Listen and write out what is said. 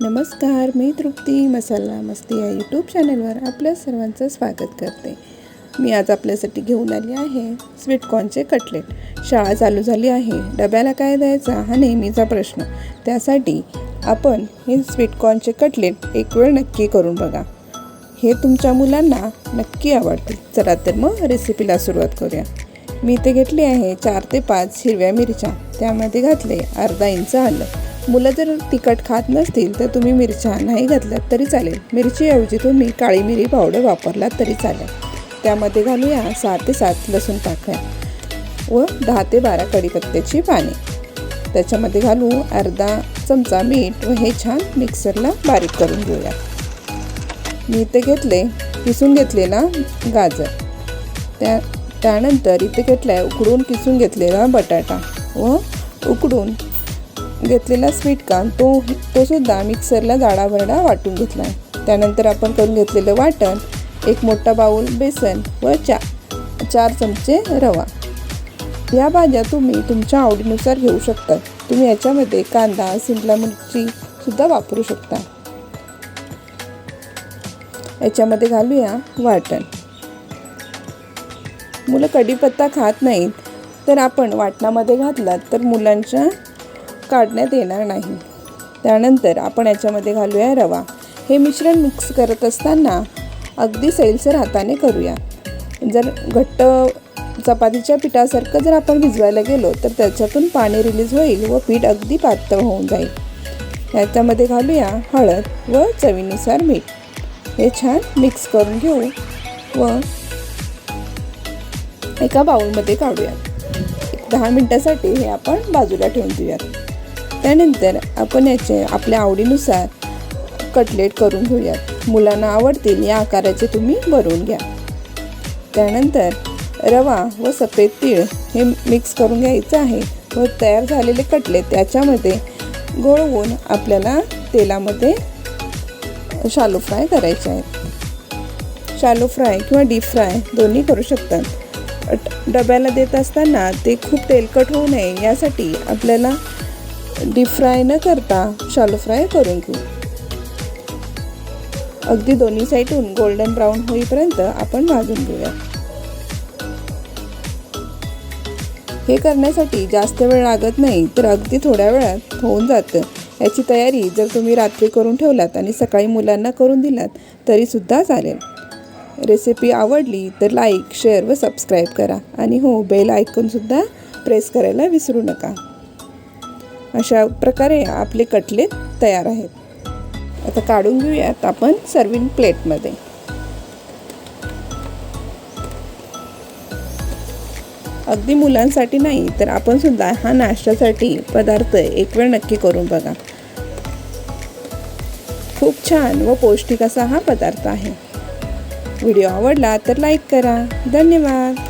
नमस्कार मी तृप्ती मसाला मस्ती या यूट्यूब चॅनलवर आपल्या सर्वांचं स्वागत करते. मी आज आपल्यासाठी घेऊन आली आहे स्वीटकॉर्नचे कटलेट. शाळा चालू झाली आहे. डब्याला काय द्यायचा हा नेहमीचा प्रश्न. त्यासाठी आपण हे स्वीटकॉर्नचे कटलेट एक वेळ नक्की करून बघा. हे तुमच्या मुलांना नक्की आवडतील चला तर मग रेसिपीला सुरुवात करूया. मी इथे घेतले आहे चार ते पाच हिरव्या मिरच्या. त्यामध्ये घातले अर्धा इंच आलं. मुलं जर तिखट खात नसतील तर तुम्ही मिरच्या नाही घातल्यात तरी चालेल. मिरचीऐवजी तुम्ही काळी मिरी पावडर वापरलात तरी चालेल. त्यामध्ये घालूया सहा ते सात लसूण पाकळ्या व दहा ते बारा कढीपत्त्याची पाने. त्याच्यामध्ये घालू अर्धा चमचा मीठ व हे छान मिक्सरला बारीक करून घेऊया. मी इथे घेतले किसून घेतलेला गाजर. त्या त्यानंतर इथे घेतला आहे उकडून किसून घेतलेला बटाटा व उकडून घेतलेला स्वीट कान तो तो सुद्धा मिक्सरला जाडाभरडा वाटून घेतला त्यानंतर आपण करून घेतलेलं वाटण एक मोठा बाऊल बेसन व चा चार चमचे रवा. या भाज्या तुम्ही तुमच्या आवडीनुसार घेऊ शकता. तुम्ही याच्यामध्ये कांदा शिमला मिरची सुद्धा वापरू शकता. याच्यामध्ये घालूया वाटण. मुलं कढीपत्ता खात नाहीत तर आपण वाटणामध्ये घातलात तर मुलांच्या काढण्यात येणार नाही. त्यानंतर आपण याच्यामध्ये घालूया रवा. हे मिश्रण मिक्स करत असताना अगदी सैलसर हाताने करूया. जर घट्ट चपातीच्या पिठासारखं जर आपण भिजवायला गेलो तर त्याच्यातून पाणी रिलीज होईल व पीठ अगदी पातळ होऊन जाईल. याच्यामध्ये घालूया हळद व चवीनुसार मीठ. हे छान मिक्स करून घेऊ व एका बाउलमध्ये काढूया दहा मिनटासाठी हे आपण बाजूला ठेवून देऊयात. त्यानंतर आपण याचे आपल्या आवडीनुसार कटलेट करून घेऊयात. मुलांना आवडतील या आकाराचे तुम्ही भरून घ्या. त्यानंतर रवा व सफेद तीळ हे मिक्स करून घ्यायचं आहे व तयार झालेले कटलेट त्याच्यामध्ये गोळवून आपल्याला तेलामध्ये शालो फ्राय करायचे आहेत शालो फ्राय किंवा डीप फ्राय दोन्ही करू शकतात. डब्याला देत असताना ते खूप तेलकट होऊ नये यासाठी आपल्याला डीप फ्राय न करता शालो फ्राय करून घेऊ. अगदी दोन्ही साईडून गोल्डन ब्राऊन होईपर्यंत आपण भाजून घेऊया. हे करण्यासाठी जास्त वेळ लागत नाही तर अगदी थोड्या वेळात होऊन जातं. याची तयारी जर तुम्ही रात्री करून ठेवलात आणि सकाळी मुलांना करून दिलात तरीसुद्धा चालेल. रेसिपी आवडली तर लाईक शेअर व सबस्क्राईब करा. आणि हो बेल ऐकूनसुद्धा प्रेस करायला विसरू नका. अशा प्रकारे आपले कटलेट तयार आहेत. आता काढून घेऊयात आपण सर्विंग प्लेटमध्ये अगदी मुलांसाठी नाही तर आपण सुद्धा हा नाश्त्यासाठी पदार्थ एक वेळ नक्की करून बघा. खूप छान व पौष्टिक असा हा पदार्थ आहे. व्हिडिओ आवडला तर लाईक करा. धन्यवाद.